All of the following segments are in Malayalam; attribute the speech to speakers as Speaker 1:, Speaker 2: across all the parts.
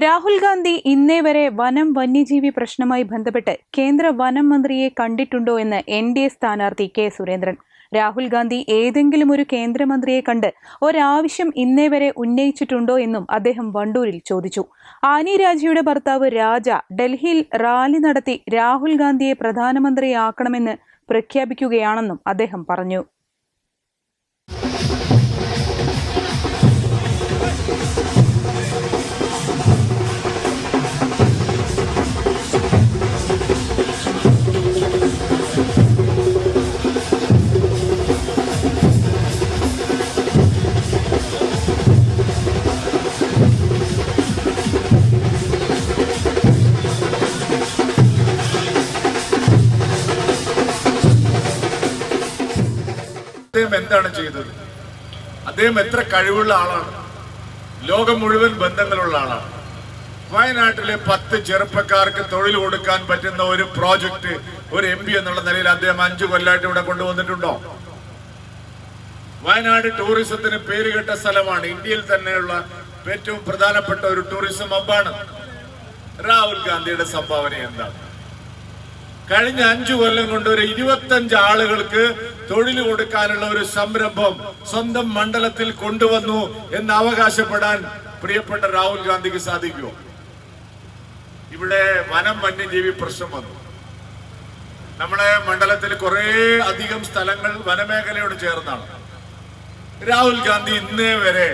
Speaker 1: Rahul Gandhi ഇന്നേ വരെ വനം വന്യജീവി പ്രശ്നമായി ബന്ധപ്പെട്ട് കേന്ദ്ര വനം മന്ത്രിയെ കണ്ടിട്ടുണ്ടോ എന്ന് എൻ ഡി എ സ്ഥാനാർത്ഥി കെ സുരേന്ദ്രൻ. രാഹുൽ ഗാന്ധി ഏതെങ്കിലും ഒരു കേന്ദ്രമന്ത്രിയെ കണ്ട് ഒരാവശ്യം ഇന്നേ വരെ ഉന്നയിച്ചിട്ടുണ്ടോ എന്നും അദ്ദേഹം വണ്ടൂരിൽ ചോദിച്ചു. ആനി രാജയുടെ ഭർത്താവ് രാജ ഡൽഹിയിൽ റാലി നടത്തി രാഹുൽ ഗാന്ധിയെ പ്രധാനമന്ത്രിയാക്കണമെന്ന് പ്രഖ്യാപിക്കുകയാണെന്നും അദ്ദേഹം പറഞ്ഞു.
Speaker 2: അദ്ദേഹം എന്താണ് ചെയ്തത്? അദ്ദേഹം എത്ര കഴിവുള്ള ആളാണ്? ലോകം മുഴുവൻ ബന്ധങ്ങളുള്ള ആളാണ്. വയനാട്ടിലെ പത്ത് ചെറുപ്പക്കാർക്ക് തൊഴിൽ കൊടുക്കാൻ പറ്റുന്ന ഒരു പ്രോജക്റ്റ് ഒരു എം പി എന്നുള്ള നിലയിൽ അദ്ദേഹം അഞ്ചു കൊല്ലമായിട്ട് ഇവിടെ കൊണ്ടുവന്നിട്ടുണ്ടോ? വയനാട് ടൂറിസത്തിന് പേരുകെട്ട സ്ഥലമാണ് ഇന്ത്യയിൽ തന്നെയുള്ള ഏറ്റവും പ്രധാനപ്പെട്ട ഒരു ടൂറിസം ഹബ്ബാണ്. രാഹുൽ ഗാന്ധിയുടെ സംഭാവന എന്താണ്? കഴിഞ്ഞ അഞ്ചു കൊല്ലം കൊണ്ട് ഒരു ഇരുപത്തഞ്ച് ആളുകൾക്ക് തൊഴിൽ കൊടുക്കാനുള്ള ഒരു സംരംഭം സ്വന്തം മണ്ഡലത്തിൽ കൊണ്ടുവന്നു എന്ന് അവകാശപ്പെടാൻ പ്രിയപ്പെട്ട രാഹുൽ ഗാന്ധിക്ക് സാധിക്കുമോ? ഇവിടെ വനം വന്യജീവി പ്രശ്നം വന്നു. നമ്മുടെ മണ്ഡലത്തിൽ കുറെ അധികം സ്ഥലങ്ങൾ വനമേഖലയോട് ചേർന്നാണ്. രാഹുൽ ഗാന്ധി ഇന്നേ വരെ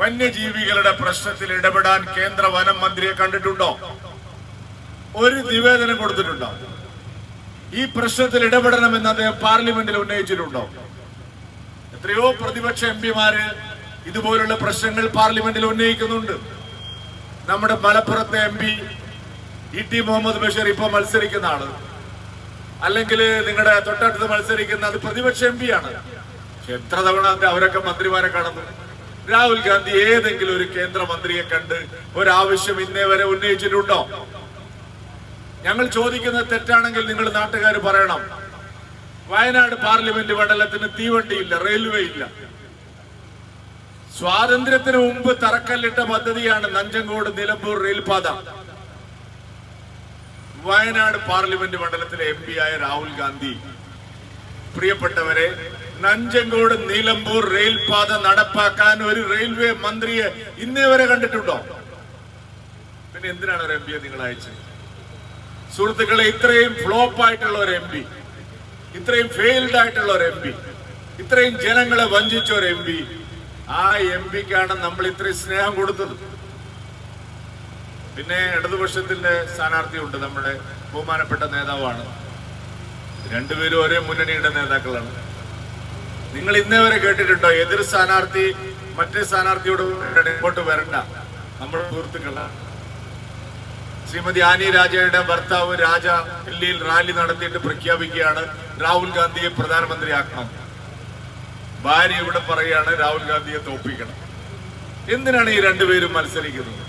Speaker 2: വന്യജീവികളുടെ പ്രശ്നത്തിൽ ഇടപെടാൻ കേന്ദ്ര വനം മന്ത്രിയെ കണ്ടിട്ടുണ്ടോ? ഒരു നിവേദനം കൊടുത്തിട്ടുണ്ടോ? ഈ പ്രശ്നത്തിൽ ഇടപെടണമെന്ന് അദ്ദേഹം പാർലമെന്റിൽ ഉന്നയിച്ചിട്ടുണ്ടോ? എത്രയോ പ്രതിപക്ഷ എം പിമാര് ഇതുപോലുള്ള പ്രശ്നങ്ങൾ പാർലമെന്റിൽ ഉന്നയിക്കുന്നുണ്ട്. നമ്മുടെ മലപ്പുറത്തെ M P E T Muhammad Basheer ഇപ്പൊ മത്സരിക്കുന്ന ആൾ അല്ലെങ്കിൽ നിങ്ങളുടെ തൊട്ടടുത്ത് മത്സരിക്കുന്ന അത് പ്രതിപക്ഷ എം പി ആണ് എത്ര തവണ അവരൊക്കെ മന്ത്രിമാരെ കാണുന്നു. രാഹുൽ ഗാന്ധി ഏതെങ്കിലും ഒരു കേന്ദ്രമന്ത്രിയെ കണ്ട് ഒരാവശ്യം ഇന്നേ വരെ ഉന്നയിച്ചിട്ടുണ്ടോ? ഞങ്ങൾ ചോദിക്കുന്നത് തെറ്റാണെങ്കിൽ നിങ്ങൾ നാട്ടുകാർ പറയണം. വയനാട് പാർലമെന്റ് മണ്ഡലത്തിന് തീവണ്ടിയില്ല റെയിൽവേ ഇല്ല സ്വാതന്ത്ര്യത്തിന് മുമ്പ് തറക്കല്ലിട്ട പദ്ധതിയാണ് നഞ്ചങ്കോട് നിലമ്പൂർ റെയിൽപാത. വയനാട് പാർലമെന്റ് മണ്ഡലത്തിലെ എം ആയ രാഹുൽ ഗാന്ധി. പ്രിയപ്പെട്ടവരെ നഞ്ചങ്കോട് നിലമ്പൂർ റെയിൽപാത നടപ്പാക്കാൻ ഒരു റെയിൽവേ മന്ത്രിയെ ഇന്നേ വരെ കണ്ടിട്ടുണ്ടോ? പിന്നെ എന്തിനാണ് ഒരു എം പിയെ നിങ്ങൾ അയച്ചത്? സുഹൃത്തുക്കളെ ഇത്രയും ഫ്ലോപ്പ് ആയിട്ടുള്ള ഒരു എം പി ഇത്രയും ഫെയിൽഡ് ആയിട്ടുള്ള ഒരു എം പി ഇത്രയും ജനങ്ങളെ വഞ്ചിച്ച ഒരു എം പി ആ എം പിക്കാണ് നമ്മൾ ഇത്രയും സ്നേഹം കൊടുത്തത്. പിന്നെ ഇടതുപക്ഷത്തിന്റെ സ്ഥാനാർത്ഥിയുണ്ട് നമ്മുടെ ബഹുമാനപ്പെട്ട നേതാവാണ്. രണ്ടുപേരും ഒരേ മുന്നണിയുടെ നേതാക്കളാണ്. നിങ്ങൾ ഇന്നേ വരെ കേട്ടിട്ടുണ്ടോ? എതിർ സ്ഥാനാർത്ഥി മറ്റേ സ്ഥാനാർത്ഥിയോട് ഇങ്ങോട്ട് വരണ്ട. നമ്മുടെ സുഹൃത്തുക്കളാണ്. ശ്രീമതി ആനി രാജയുടെ ഭർത്താവ് രാജ ഡൽഹിയിൽ റാലി നടത്തിയിട്ട് പ്രഖ്യാപിക്കുകയാണ്. രാഹുൽ ഗാന്ധിയെ പ്രധാനമന്ത്രിയാക്കണം. ഭാര്യ ഇവിടെ പറയുകയാണ് രാഹുൽ ഗാന്ധിയെ തോപ്പിക്കണം എന്തിനാണ് ഈ രണ്ടുപേരും മത്സരിക്കുന്നത്?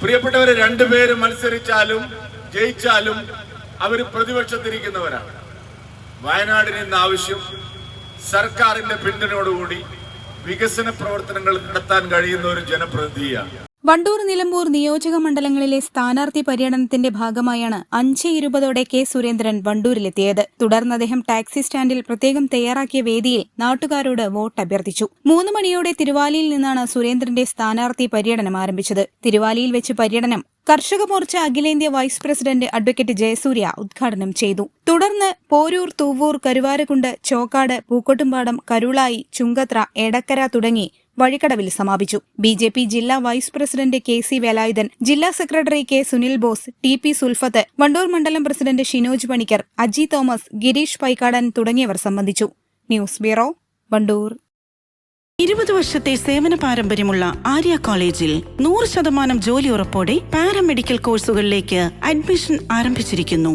Speaker 2: പ്രിയപ്പെട്ടവരെ രണ്ടുപേരും മത്സരിച്ചാലും ജയിച്ചാലും അവർ പ്രതിപക്ഷത്തിരിക്കുന്നവരാണ്. വയനാടിന് ഇന്ന് ആവശ്യം സർക്കാരിന്റെ പിന്തുണയോടുകൂടി വികസന പ്രവർത്തനങ്ങൾ നടത്താൻ കഴിയുന്ന ഒരു ജനപ്രതിനിധിയാണ്.
Speaker 3: വണ്ടൂർ നിലമ്പൂർ നിയോജക മണ്ഡലങ്ങളിലെ സ്ഥാനാർത്ഥി പര്യടനത്തിന്റെ ഭാഗമായാണ് അഞ്ച് ഇരുപതോടെ കെ സുരേന്ദ്രൻ വണ്ടൂരിലെത്തിയത്. തുടർന്ന് അദ്ദേഹം ടാക്സി സ്റ്റാൻഡിൽ പ്രത്യേകം തയ്യാറാക്കിയ വേദിയിൽ നാട്ടുകാരോട് വോട്ട് അഭ്യർത്ഥിച്ചു. മൂന്ന് മണിയോടെ തിരുവാലിയിൽ നിന്നാണ് സുരേന്ദ്രന്റെ സ്ഥാനാർത്ഥി പര്യടനം ആരംഭിച്ചത്. തിരുവാലിയിൽ വെച്ച് പര്യടനം കർഷക മോർച്ച അഖിലേന്ത്യാ വൈസ് പ്രസിഡന്റ് അഡ്വക്കേറ്റ് ജയസൂര്യ ഉദ്ഘാടനം ചെയ്തു. തുടർന്ന് പോരൂർ തൂവൂർ കരുവാരക്കുണ്ട് ചോക്കാട് പൂക്കോട്ടുംപാടം കരുളായി ചുങ്കത്ര എടക്കര തുടങ്ങി വഴിക്കടവിൽ സമാപിച്ചു. ബി ജെ പി ജില്ലാ vice president K C Velayudhan ജില്ലാ secretary K Sunil Bose T P Sulfath Wandoor മണ്ഡലം പ്രസിഡന്റ് ഷിനോജ് പണിക്കർ അജി തോമസ് ഗിരീഷ് പൈക്കാടൻ തുടങ്ങിയവർ സംബന്ധിച്ചു. News bureau Wandoor.
Speaker 4: ഇരുപത് വർഷത്തെ സേവന പാരമ്പര്യമുള്ള ആര്യ കോളേജിൽ നൂറ് ശതമാനം ജോലി ഉറപ്പോടെ പാരാമെഡിക്കൽ കോഴ്സുകളിലേക്ക് അഡ്മിഷൻ ആരംഭിച്ചിരിക്കുന്നു.